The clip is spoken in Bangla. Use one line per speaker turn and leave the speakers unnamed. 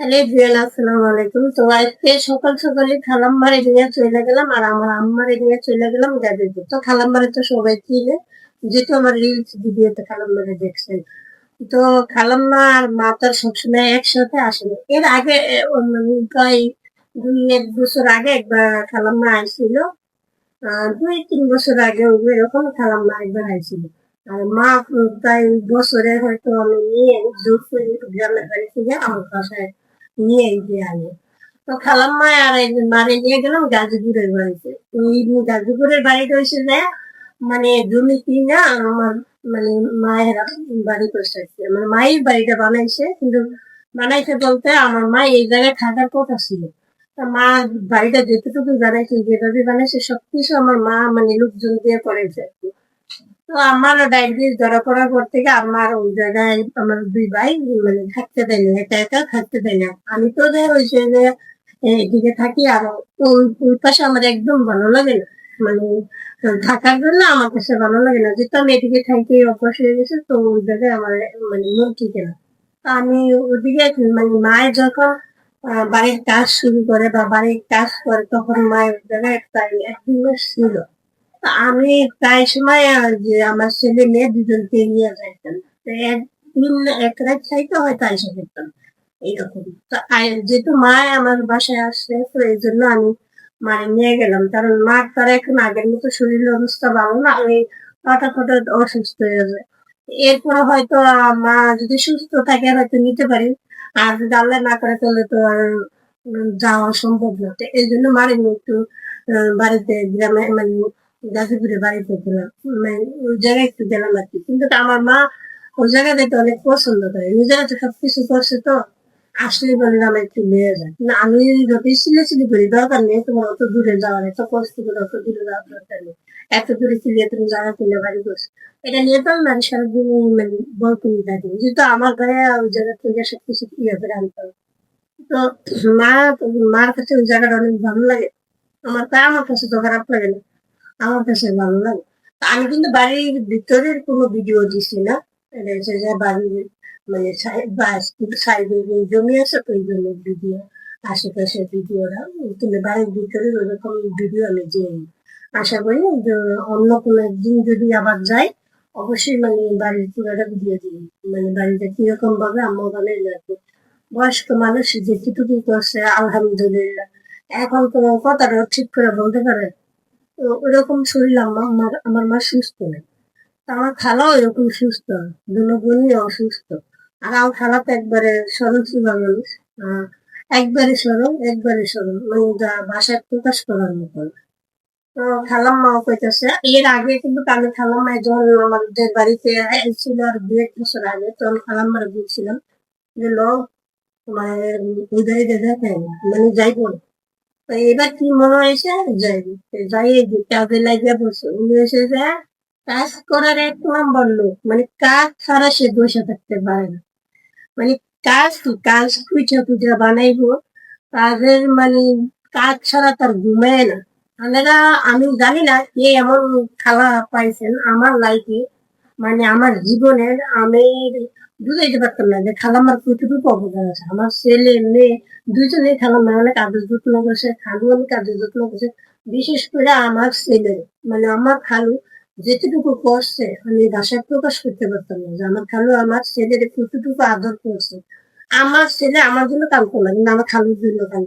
হ্যালো সকাল চলে গেলাম আর আমার নিয়ে চলে গেলাম তো সবাই আমার তো মা তার সবসময় একসাথে আসেনি এর আগে প্রায় দুই এক বছর আগে একবার খালাম্মা আইছিল। আহ, দুই তিন বছর আগে এরকম খালাম্মা একবার আইছিল। আর মা প্রায় বছরে হয়তো আমি নিয়ে জোর করে গ্রামের আমার বাসায় নিয়ে গিয়ে আনে। তো খালাম্মা আর মারে নিয়ে গেলাম গাজীপুরের বাড়িতে। গাজীপুরের বাড়িতে হয়েছে যে মানে জমি কিনা আমার মানে মায়ের বাড়ি করছে আমার মাই বাড়িটা বানাইছে, কিন্তু বানাইছে বলতে আমার মা এই জায়গায় থাকার কথা ছিল। মা বাড়িটা যেটুকু বানাইছে যেভাবে বানাইছে, সবকিছু আমার মা মানে লোকজন দিয়ে করেছে আর কি। তো আমার ডায়াবেটিস ধরা পড়ার পর থেকে আমার ওই জায়গায় আমার দুই ভাই মানে থাকতে দেয় না, একা একা থাকতে দেয় না। আমি তো যে হয়েছে যে এদিকে থাকি আর ওই ওই পাশে আমার একদম ভালো লাগে না। মানে থাকার জন্য আমার কাছে ভালো লাগে না। যেহেতু আমি এদিকে থাকি, অভ্যাস হয়ে গেছে, তো ওই জায়গায় আমার মানে মন টিকে না। আমি ওদিকে মানে মায়ের যখন বাড়ির কাজ শুরু করে বা বাড়ির কাজ করে, তখন মায়ের জায়গায় একদিন মাস ছিল। আমি প্রায় সময় যে আমার ছেলে মেয়ে দুজনকে নিয়ে যাইতাম এক রাত করতাম এইরকম। তো যেহেতু মা আমার বাসায় আসছে, তো এই জন্য আমি মানে নিয়ে গেলাম। কারণ মার তার এখন আগের মতো অবস্থা ভালো না, ওই হঠাৎ হঠাৎ অসুস্থ হয়ে যায়। এরপরে হয়তো মা যদি সুস্থ থাকে, হয়তো নিতে পারি। আর যদি আল্লাহ না করে, তাহলে তো আর যাওয়া সম্ভব না। এই জন্য মারে একটু বাড়িতে গ্রামে মানে গাজীপুরে বাড়িতে গেলাম মানে ওই জায়গায় একটু গেলাম আর কি। কিন্তু আমার মা ওই জায়গা যেতে অনেক পছন্দ করে। ওই জায়গাতে সবকিছু করছে তো। আসলে বলে আমার একটু নিয়ে যায় না, আমি যতই সিলে সিলি করি দরকার নেই তোমার অত দূরে যাওয়ার, এত কষ্ট করে অত দূরে যাওয়ার দরকার নেই। এত দূরে সিলিয়ে তুমি জায়গা কিনে বাড়ি করছ এটা নিয়ে তো না সারাদিন মানে বলতে থাকি। যেহেতু আমার গায়ে ওই জায়গা থেকে সবকিছু ইয়ে করে আনতে হবে। তো মা, মার কাছে ওই জায়গাটা অনেক ভালো লাগে। আমার তাই আমার কাছে তো খারাপ লাগে না। আমার কাছে ভালো লাগে। আমি কিন্তু বাড়ির ভিতরের কোনো ভিডিও দিছি না। এটা যে বাড়ির মানে সাইডে জমি আছে, ওই জন্য ভিডিও আশেপাশে ভিডিওরা কিন্তু বাড়ির ভিতরে ওরকম ভিডিও আমি দিই আশা করি অন্য কোনো একদিন যদি আবার যাই, অবশ্যই মানে বাড়ির পুরোটা ভিডিও দিই। মানে বাড়িতে কীরকম ভাবে আম্মা ভালো লাগে বয়স্ক মানুষ যেটুকু করছে, আলহামদুলিল্লাহ। এখন তো কথাটা ঠিক করে বলতে পারে ওরকম শরীর আমার আমার মা সুস্থ নেই। আমার খালাও এরকম সুস্থ, দুনো বোনই অসুস্থ। আর আমার খালা তো একবারে সরল ছিল মানুষ। একবারে সরল একবারে সরল। মানে যা ভাষায় প্রকাশ করার মতন তো খালাম্মাও কইতেছে, এর আগে কিন্তু আমি খালাম্মা যখন আমাদের বাড়িতে ছিল আর দু এক বছর আগে। তখন খালাম্মার বলছিলাম যে, লো মানে উদয় দেখেন মানে যাইব এবার কি মনে হয়েছে? যাই কাজে লাগিয়ে বসে, উনি এসে যে কাজ করার এক নম্বর লোক মানে কাজ ছাড়া সে বসে থাকতে পারে না। মানে কাজ কি? কাজ পিঠা পিঠা বানাইবো, কাজের মানে কাজ ছাড়া তার ঘুমায় না। আপনারা আমি জানি না কে এমন খালা পাইছেন আমার লাইফে মানে আমার জীবনের আমি বুঝাইতে পারতাম না যে খালামার কতটুকু অবদান আছে। আমার ছেলে, মেয়ে দুজনেই খালামার অনেক আদর যত্ন করছে, খালু অনেক আদর যত্ন করছে। বিশেষ করে আমার ছেলে মানে আমার খালু যেটুকু করছে, আমি ভাষায় প্রকাশ করতে পারতাম না যে আমার খালু আমার ছেলের কতটুকু আদর করছে। আমার ছেলে আমার জন্য কাম করল কিন্তু আমার খালুর জন্য কাম